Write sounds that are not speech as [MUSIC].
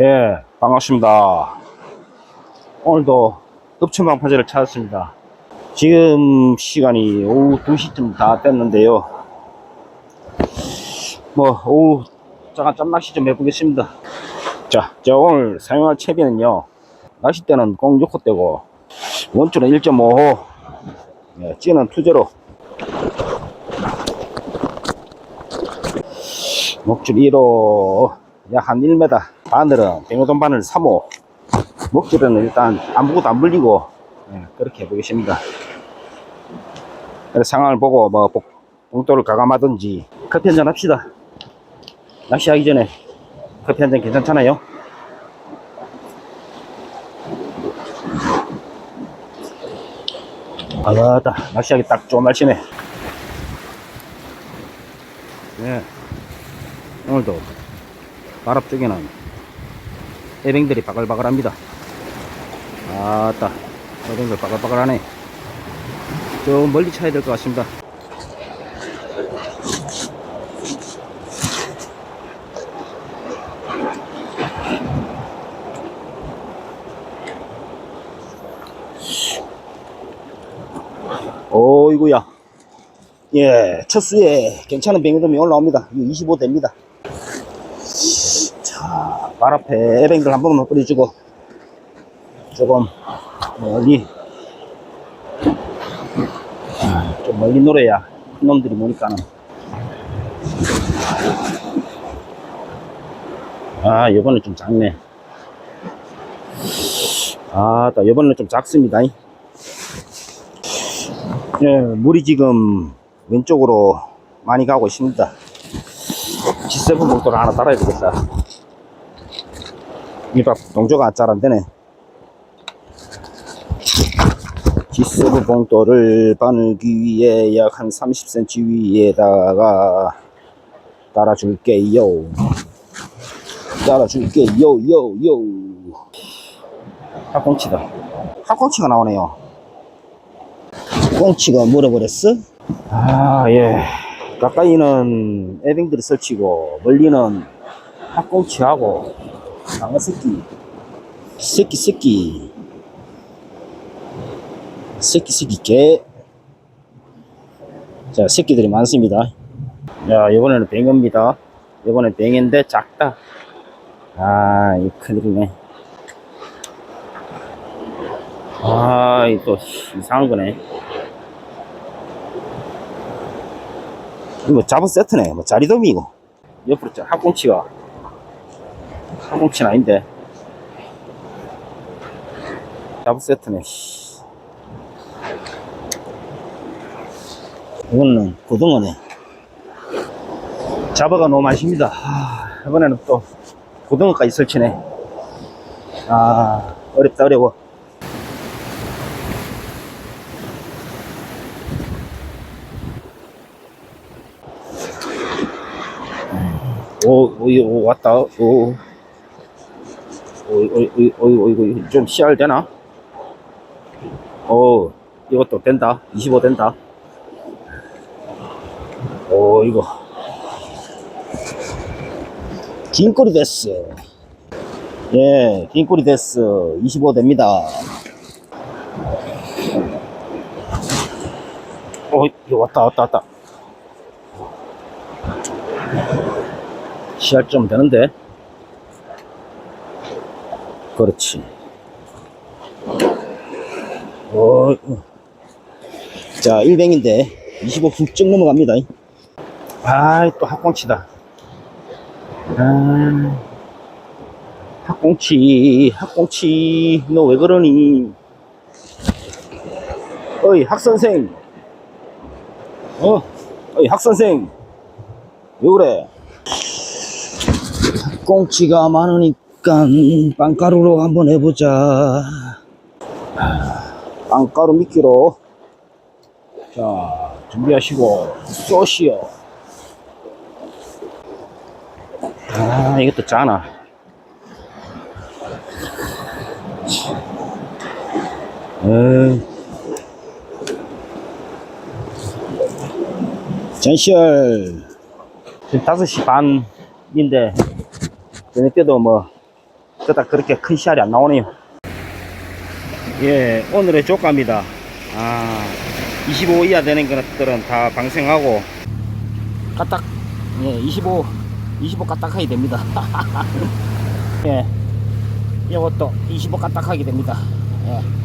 예, 반갑습니다. 오늘도 읍천방파제를 찾았습니다. 지금 시간이 오후 2시쯤 다 됐는데요. 뭐, 오후 잠깐 짬낚시 좀 해보겠습니다. 자, 저 오늘 사용할 채비는요. 낚싯대는 06호대고, 원줄은 1.5호, 예, 찌는 투제로, 목줄 1호, 약 한 1m, 바늘은 뱅어돈 바늘 3호, 목줄은 일단 아무것도 안 불리고, 예, 그렇게 해보겠습니다. 상황을 보고 뭐 복- 봉돌을 가감하든지 커피 한잔 합시다. 낚시하기 전에 커피 한잔 괜찮잖아요? 아따 낚시하기 딱 좋은 날씨네. 네. 오늘도 바랍 쪽에는 애뱅들이 바글바글합니다. 아따 애뱅들 바글바글하네. 좀 멀리 차야 될 것 같습니다. 어이구야. 예, 첫 수에 괜찮은 뱅이돔이 올라옵니다. 이거 25대입니다. 자, 발 앞에 애뱅들 한 번만 뿌려주고, 조금 멀리, 아, 좀 멀리 노래야 큰 놈들이 모니까는. 아, 이번엔 좀 작네. 아, 나 이번엔 좀 작습니다. 예, 물이 지금 왼쪽으로 많이 가고 있습니다. G7 봉돌을 하나 달아야 되겠다. 이밥 동조가 잘 안 되네. G7 봉돌을 바늘기 위에 약 한 30cm 위에다가 달아줄게요. 달아줄게요, 요, 요. 학꽁치다. 학꽁치가 나오네요. 꽁치가 물어버렸어? 아, 예. 가까이는 애빙들이 설치고, 멀리는 학꽁치하고, 방어 새끼. 새끼, 새끼. 새끼, 새끼, 개. 자, 새끼들이 많습니다. 야, 이번에는 뱅어입니다. 이번엔 뱅인데 작다. 아, 이 큰일이네. 아, 이또 이상한 거네. 이거 잡은 세트네. 뭐 자리돔이 이거. 옆으로 자, 학꽁치가. 학꽁치는 아닌데. 잡은 세트네. 씨. 이거는 고등어네. 잡아가 너무 많습니다. 하, 이번에는 또 고등어까지 설치네. 아, 어렵다, 어려워. 오, 오, 오 왔다. 오, 오, 오, 이거 좀 씨알 되나? 오, 이것도 된다. 25 된다. 오, 이거. 긴 꼬리 됐어. 예, 긴 꼬리 됐어. 25 됩니다. 어, 이거 왔다, 왔다, 왔다. 씨알 좀 되는데. 그렇지. 어, 자, 100인데 25 훌쩍 넘어갑니다. 아, 또 학꽁치다. 아, 학꽁치, 학꽁치, 너 왜 그러니? 어이, 학선생. 어, 어이, 학선생. 왜 그래? 꽁치가 많으니까 빵가루로 한번 해보자. 빵가루 미끼로. 자, 준비하시고, 쏘시오. 아, 이것도 짜나. 에이. 전시열 지금 5시 반인데 저녁 때도 뭐 그닥 그렇게 큰 씨알이 안 나오네요. 예, 오늘의 조가입니다. 아, 25 이하 되는 것들은 다 방생하고, 까딱, 예, 25, 25 [LAUGHS] 까딱하게 됩니다. 예, 이것도 25 까딱하게 됩니다. 예.